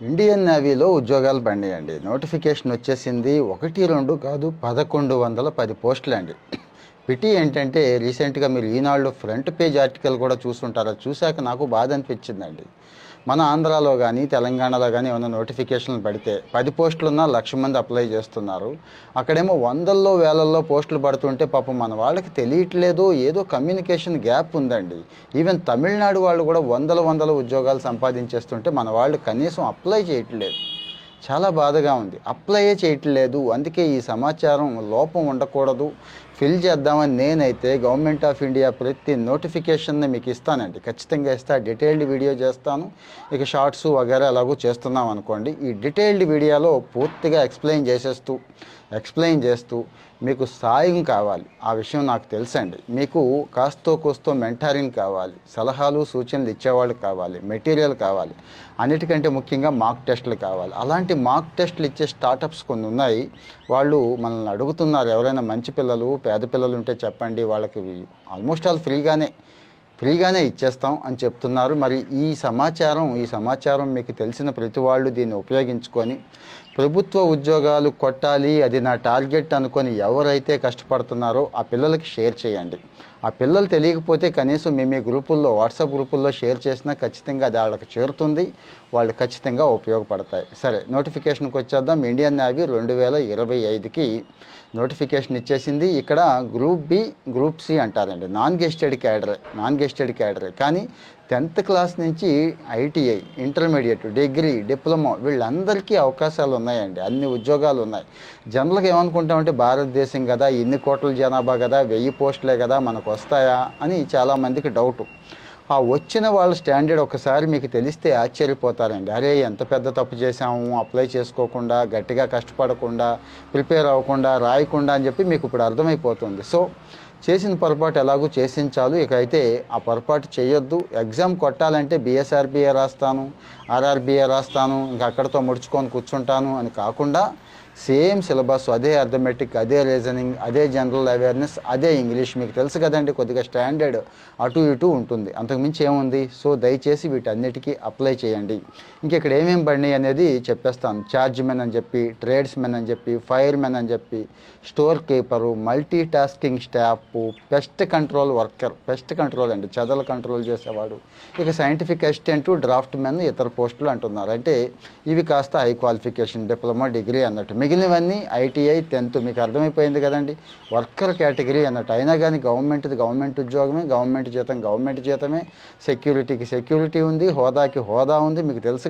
Indian నేవీలో ఉద్యోగాలు బండియండి notification వచ్చేసింది ఒకటి రెండు కాదు పదకొండు వందల పది పోస్టులు అండి పిటి ఏంటంటే రీసెంట్గా మీరు ఈనాళ్ళు ఫ్రంట్ పేజ్ ఆర్టికల్ కూడా చూస్తుంటారు? అది చూశాక నాకు బాధ అనిపించిందండి. మన ఆంధ్రాలో కానీ తెలంగాణలో కానీ ఏమైనా నోటిఫికేషన్లు పడితే పది పోస్టులున్నా లక్ష మంది అప్లై చేస్తున్నారు. అక్కడేమో వందల్లో వేలల్లో పోస్టులు పడుతుంటే పాపం మన వాళ్ళకి తెలియట్లేదు ఏదో కమ్యూనికేషన్ గ్యాప్ ఉందండి. ఈవెన్ తమిళనాడు వాళ్ళు కూడా వందల వందల ఉద్యోగాలు సంపాదించేస్తుంటే మన వాళ్ళు కనీసం అప్లై చేయట్లేదు. చాలా బాధగా ఉంది. అప్లైయే చేయట్లేదు. అందుకే ఈ సమాచారం లోపం ఉండకూడదు. ఫిల్ చేద్దామని నేనైతే గవర్నమెంట్ ఆఫ్ ఇండియా ప్రతి నోటిఫికేషన్ని మీకు ఇస్తానండి. ఖచ్చితంగా ఇస్తా. డీటెయిల్డ్ వీడియో చేస్తాను. ఇక షార్ట్స్ వగేరా ఎలాగో చేస్తున్నాం అనుకోండి. ఈ డీటెయిల్డ్ వీడియోలో పూర్తిగా ఎక్స్ప్లెయిన్ చేసేస్తూ ఎక్స్ప్లెయిన్ చేస్తూ మీకు సాయం కావాలి. ఆ విషయం నాకు తెలుసండి. మీకు కాస్తో కోస్తో మెంటారింగ్ కావాలి. సలహాలు సూచనలు ఇచ్చేవాళ్ళు కావాలి. మెటీరియల్ కావాలి. అన్నిటికంటే ముఖ్యంగా మాక్ టెస్టులు కావాలి. అలాంటి మాక్ టెస్టులు ఇచ్చే స్టార్టప్స్ కొన్ని ఉన్నాయి. వాళ్ళు మనల్ని అడుగుతున్నారు. ఎవరైనా మంచి పిల్లలు పేద పిల్లలు ఉంటే చెప్పండి వాళ్ళకి ఆల్మోస్ట్ ఆల్ ఫ్రీగానే ఫ్రీగానే ఇచ్చేస్తాం అని చెప్తున్నారు. మరి ఈ సమాచారం ఈ సమాచారం మీకు తెలిసిన ప్రతి వాళ్ళు దీన్ని ఉపయోగించుకొని ప్రభుత్వ ఉద్యోగాలు కొట్టాలి అది నా టార్గెట్ అనుకొని ఎవరైతే కష్టపడుతున్నారో ఆ పిల్లలకి షేర్ చేయండి. ఆ పిల్లలు తెలియకపోతే కనీసం మేము మీ గ్రూపుల్లో వాట్సాప్ గ్రూపుల్లో షేర్ చేసినా ఖచ్చితంగా అది వాళ్ళకి చేరుతుంది వాళ్ళు ఖచ్చితంగా ఉపయోగపడతాయి. సరే నోటిఫికేషన్కి వచ్చేద్దాం. ఇండియన్ నేవీ రెండు వేల ఇరవై ఐదుకి నోటిఫికేషన్ ఇచ్చేసింది. ఇక్కడ గ్రూప్ బి గ్రూప్ సి అంటారండి. నాన్ గెస్టెడ్ క్యాడరే నాన్ గెస్టెడ్ క్యాడరే. కానీ టెన్త్ క్లాస్ నుంచి ఐటీఐ ఇంటర్మీడియట్ డిగ్రీ డిప్లొమా వీళ్ళందరికీ అవకాశాలు ఉన్నాయి. ఉన్నాయండి. అన్ని ఉద్యోగాలు ఉన్నాయి. జనరల్గా ఏమనుకుంటామంటే భారతదేశం కదా ఇన్ని కోట్ల జనాభా కదా వెయ్యి పోస్టులే కదా మనకు వస్తాయా అని చాలామందికి డౌటు. ఆ వచ్చిన వాళ్ళ స్టాండర్డ్ ఒకసారి మీకు తెలిస్తే ఆశ్చర్యపోతారండి. అరే ఎంత పెద్ద తప్పు చేసాము అప్లై చేసుకోకుండా గట్టిగా కష్టపడకుండా ప్రిపేర్ అవ్వకుండా రాయకుండా అని చెప్పి మీకు ఇప్పుడు అర్థమైపోతుంది. సో చేసిన పొరపాటు ఎలాగూ చేసించాలు. ఇక అయితే ఆ పొరపాటు చేయొద్దు. ఎగ్జామ్ కొట్టాలంటే బిఎస్ఆర్బిఏ రాస్తాను ఆర్ఆర్బిఏ రాస్తాను ఇంకా అక్కడితో ముడుచుకొని కూర్చుంటాను అని కాకుండా సేమ్ సిలబస్ అదే అర్థమెటిక్ అదే రీజనింగ్ అదే జనరల్ అవేర్నెస్ అదే ఇంగ్లీష్ మీకు తెలుసు కదండి కొద్దిగా స్టాండర్డ్ అటు ఇటు ఉంటుంది. అంతకుమించి ఏముంది? సో దయచేసి వీటన్నిటికీ అప్లై చేయండి. ఇంక ఇక్కడ ఏమేమి పడినాయి అనేది చెప్పేస్తాను. చార్జ్ మెన్ అని చెప్పి ట్రేడ్స్ మెన్ అని చెప్పి ఫైర్ మెన్ అని చెప్పి store keeper multi tasking staff pest control worker pest control అండి చెదలు కంట్రోల్ చేసేవాడు. ఇక సైంటిఫిక్ అసిస్టెంట్ డ్రాఫ్ట్ మెన్ ఇతర పోస్టులు అంటున్నారు. అంటే ఇవి కాస్త హై క్వాలిఫికేషన్ డిప్లొమా డిగ్రీ అన్నట్టు. మిగిలినవన్నీ ఐటీఐ టెన్త్ మీకు అర్థమైపోయింది కదండి. వర్కర్ కేటగిరీ అన్నట్టు. అయినా కానీ గవర్నమెంట్ది గవర్నమెంట్ ఉద్యోగమే గవర్నమెంట్ జీతం గవర్నమెంట్ జీతమే. సెక్యూరిటీకి సెక్యూరిటీ ఉంది హోదాకి హోదా ఉంది మీకు తెలుసు కదా.